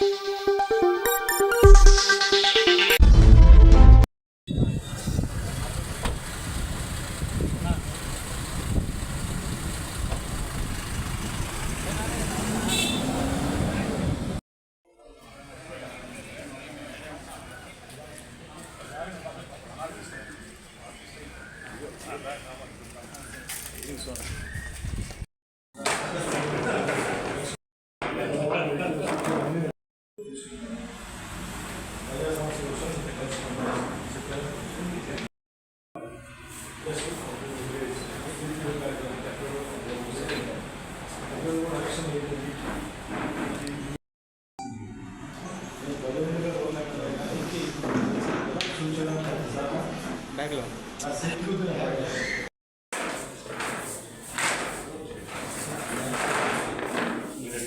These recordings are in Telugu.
Música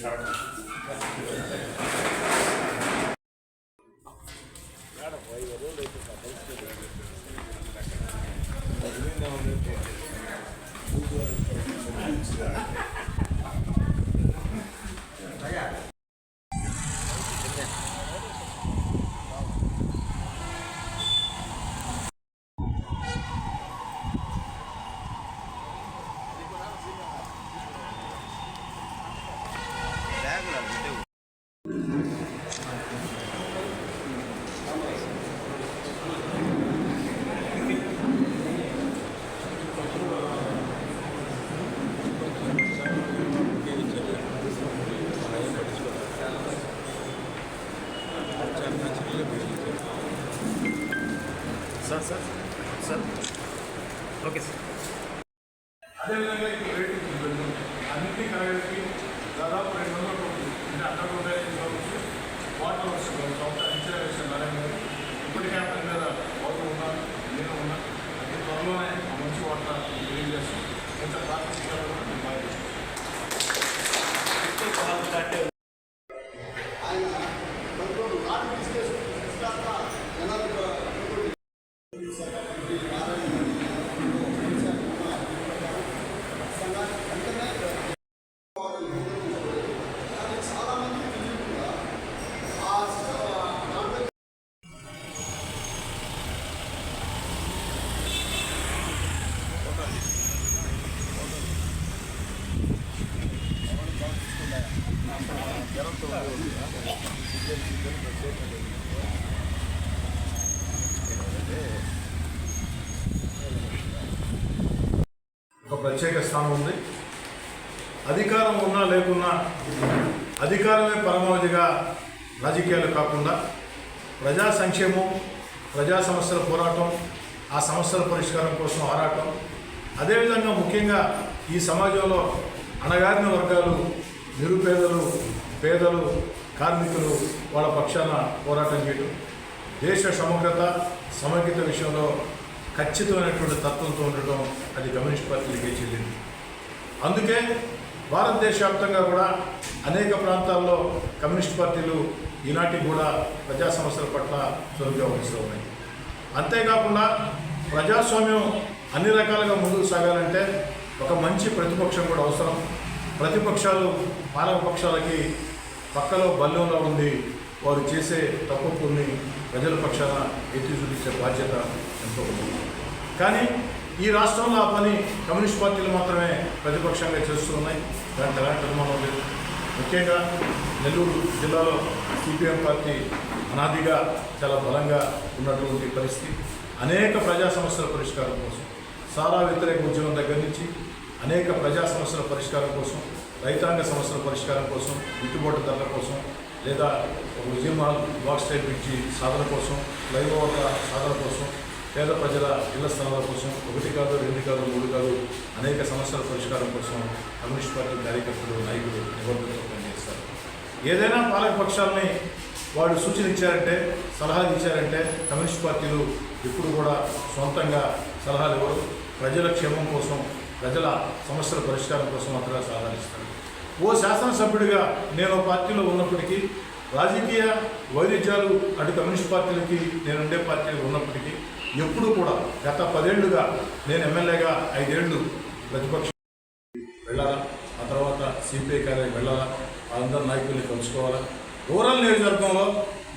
sir sir sir okay sir. అదేవిధంగా ఇప్పుడు రేటింగ్ ఉంటుంది కలగలిపి దాదాపు రెండు వందల కోట్లు. అంటే అండర్ రూపాయలు కావచ్చు వాటర్ వస్తుంది డాక్టర్ అంచనా వేసిన నారాయణ గారు ఇప్పటికే అతని మీద వాటర్ ఉన్నా నేను ఉన్నా అతి త్వరలోనే మంచి వాటర్ రిలీజ్ ఒక ప్రత్యేక స్థానం ఉంది. అధికారం ఉన్నా లేకున్నా అధికారమే పరమావధిగా రాజకీయాలు కాకుండా ప్రజా సంక్షేమం ప్రజా సమస్యల పోరాటం ఆ సమస్యల పరిష్కారం కోసం ఆరాటం. అదేవిధంగా ముఖ్యంగా ఈ సమాజంలో అణగారిన వర్గాలు నిరుపేదలు పేదలు కార్మికులు వాళ్ళ పక్షాన పోరాటం చేయడం. దేశ సమగ్రత సమగ్రత విషయంలో ఖచ్చితమైనటువంటి తత్వంతో ఉండటం అది కమ్యూనిస్ట్ పార్టీలకే చెల్లింది అందుకే భారతదేశ వ్యాప్తంగా కూడా అనేక ప్రాంతాల్లో కమ్యూనిస్ట్ పార్టీలు ఈనాటికి కూడా ప్రజా సమస్యల పట్ల చురుగ్గా వహిస్తూ ఉన్నాయి. అంతేకాకుండా ప్రజాస్వామ్యం అన్ని రకాలుగా ముందుకు సాగాలంటే ఒక మంచి ప్రతిపక్షం కూడా అవసరం. ప్రతిపక్షాలు పాలక పక్షాలకి పక్కలో బల్యంలో ఉండి వారు చేసే తప్పుని ప్రజల పక్షాన ఎత్తి చూపించే బాధ్యత ఎంతో ఉంది. కానీ ఈ రాష్ట్రంలో ఆ పని కమ్యూనిస్ట్ పార్టీలు మాత్రమే ప్రతిపక్షంగా చేస్తూ ఉన్నాయి. ఎలాంటి అనుమానం లేదు. ముఖ్యంగా నెల్లూరు జిల్లాలో సిపిఎం పార్టీ అనాదిగా చాలా బలంగా ఉన్నటువంటి పరిస్థితి. అనేక ప్రజా సమస్యల పరిష్కారం కోసం సారా వ్యతిరేక ఉద్యమం దగ్గర నుంచి అనేక ప్రజా సమస్యల పరిష్కారం కోసం రైతాంగ సమస్యల పరిష్కారం కోసం గిట్టుబాటు ధరల కోసం లేదా ఒక విజయమాల్ బాక్స్ టైప్ బ్రిడ్జి సాధన కోసం ఫ్లైఓవర్ల సాధన కోసం పేద ప్రజల ఇళ్ళ స్థలాల కోసం ఒకటి కాదు రెండు కాదు మూడు కాదు అనేక సమస్యల పరిష్కారం కోసం కమ్యూనిస్ట్ పార్టీ కార్యకర్తలు నాయకులు నిబద్ధతతో పనిచేస్తారు. ఏదైనా పాలక పక్షాలని వాళ్ళు సూచన ఇచ్చారంటే సలహాలు ఇచ్చారంటే కమ్యూనిస్ట్ పార్టీలు ఎప్పుడు కూడా సొంతంగా సలహాలు ఇవ్వరు. ప్రజల క్షేమం కోసం ప్రజల సమస్యల పరిష్కారం కోసం మాత్రమే సలహాలు ఓ శాసనసభ్యుడిగా నేను ఓ పార్టీలో ఉన్నప్పటికీ రాజకీయ వైరుధ్యాలు అటు కమ్యూనిస్ట్ పార్టీలకి నేను ఉండే పార్టీలు ఉన్నప్పటికీ ఎప్పుడూ కూడా గత పదేళ్ళుగా నేను ఎమ్మెల్యేగా ఐదేళ్ళు ప్రతిపక్ష వెళ్ళాలా? ఆ తర్వాత సిపిఐ కార్యాలయం వెళ్ళాలా? వాళ్ళందరూ నాయకుల్ని కలుసుకోవాలా? రూరల్ నియోజకవర్గంలో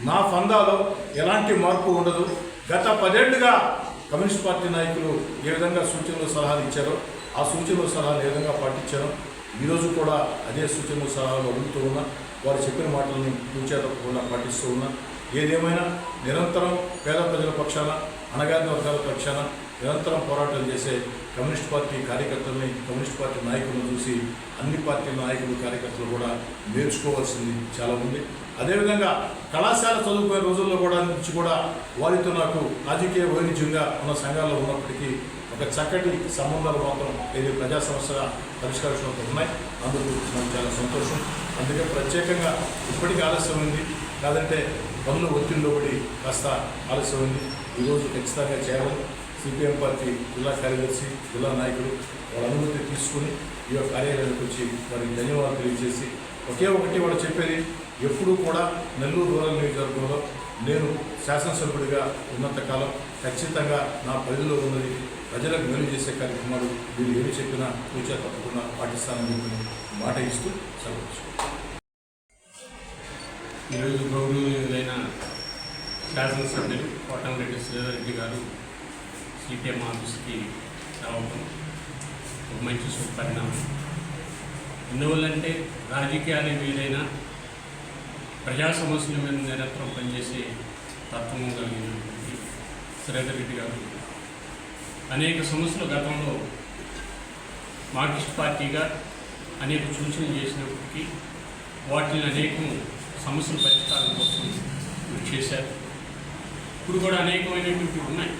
నా ఫందాలో ఎలాంటి మార్పు ఉండదు. గత పదేళ్ళుగా కమ్యూనిస్ట్ పార్టీ నాయకులు ఏ విధంగా సూచనలు సలహాలు ఇచ్చారో ఆ సూచనలు సలహాలు ఏ విధంగా పాటించారో ఈరోజు కూడా అదే సూచనలు సలహాలు అడుగుతూ ఉన్నా వారు చెప్పిన మాటలను తూచా తప్పకుండా పాటిస్తూ ఉన్నా. ఏదేమైనా నిరంతరం పేద ప్రజల పక్షాన అణగారిన వర్గాల పక్షాన నిరంతరం పోరాటం చేసే కమ్యూనిస్ట్ పార్టీ కార్యకర్తల్ని కమ్యూనిస్ట్ పార్టీ నాయకులను చూసి అన్ని పార్టీ నాయకులు కార్యకర్తలు కూడా నేర్చుకోవాల్సింది చాలా ఉంది. అదేవిధంగా కళాశాల చదువుకునే రోజుల్లో కూడా నుంచి కూడా వారితో నాకు రాజకీయ వైరుధ్యంగా ఉన్న సంఘాల్లో ఉన్నప్పటికీ ఒక చక్కటి సంబంధాలు మాత్రం ఏది ప్రజా సమస్యగా పరిష్కరించడంతో ఉన్నాయి. అందుకు నాకు చాలా సంతోషం. అందుకే ప్రత్యేకంగా ఇప్పటికీ ఆలస్యమైంది కాదంటే పనులు ఒత్తిడిలో పడి కాస్త ఆలస్యమైంది ఈరోజు ఖచ్చితంగా చేయాలని సిపిఎం పార్టీ జిల్లా కార్యదర్శి జిల్లా నాయకులు వాళ్ళ అనుమతి తీసుకుని ఈ యొక్క కార్యాలయానికి వచ్చి వారికి ధన్యవాదాలు తెలియజేసి ఒకే ఒకటి వాళ్ళు చెప్పేది ఎప్పుడూ కూడా నెల్లూరు రూరల్ నియోజకవర్గంలో నేను శాసనసభ్యుడిగా ఉన్నంతకాలం ఖచ్చితంగా నా పరిధిలో ఉన్నది ప్రజలకు మేలు చేసే కార్యక్రమాలు మీరు ఏమి చెప్పినా కూర్చో తప్పకుండా పాటిస్తానని చెప్పి మాట ఇస్తూ సెలవచ్చు ఈరోజు గౌరవనీయులైన శాసనసభ్యులు కోటంరెడ్డి శ్రీధర్రెడ్డి గారు సిపిఎం ఆఫీస్కి రావడం ఒక మంచి సుపరిణామం ఎందువల్లంటే రాజకీయాలు వీలైనా ప్రజా సమస్యల మీద నిరంతరం పనిచేసే తత్వం కలిగినటువంటి శ్రీధర్ రెడ్డి గారు. అనేక సమస్యలు గతంలో మార్క్సిస్ట్ పార్టీగా అనేక సూచనలు చేసినప్పటికీ వాటిని అనేకం సమస్యల పరిష్కారం కోసం కృషి చేశారు. ఇప్పుడు కూడా అనేకమైనటువంటి ఉన్నాయి.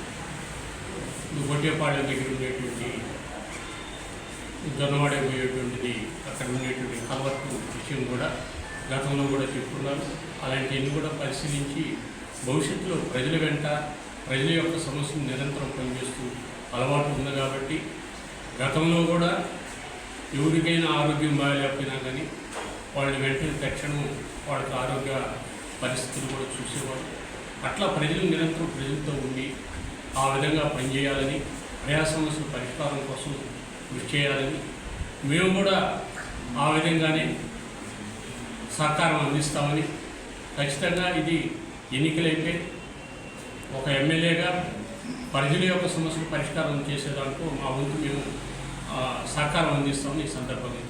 ఇప్పుడు గొట్టేపాడు దగ్గర ఉండేటువంటి దొన్నవాడ పోయేటువంటిది అక్కడ ఉండేటువంటి కలవట్టు విషయం కూడా గతంలో కూడా చెప్పుకున్నారు అలాంటివన్నీ కూడా పరిశీలించి భవిష్యత్తులో ప్రజల వెంట ప్రజల యొక్క సమస్యను నిరంతరం పనిచేస్తూ అలవాటు ఉంది కాబట్టి గతంలో కూడా ఎవరికైనా ఆరోగ్యం బాగాలేకపోయినా కానీ వాళ్ళని వెంటనే తక్షణం వాళ్ళకి ఆరోగ్య పరిస్థితులు కూడా చూసేవాడు అట్లా ప్రజలు నిరంతరం ప్రజలతో ఉండి ఆ విధంగా పనిచేయాలని ప్రజా సమస్యల పరిష్కారం కోసం కృషి చేయాలని మేము కూడా ఆ విధంగానే సహకారం అందిస్తామని ఖచ్చితంగా ఇది ఎన్నికలైతే ఒక ఎమ్మెల్యేగా ప్రజల యొక్క సమస్యలు పరిష్కారం చేసేదానికి మా వంతు మేము సహకారం అందిస్తామని ఈ సందర్భంగా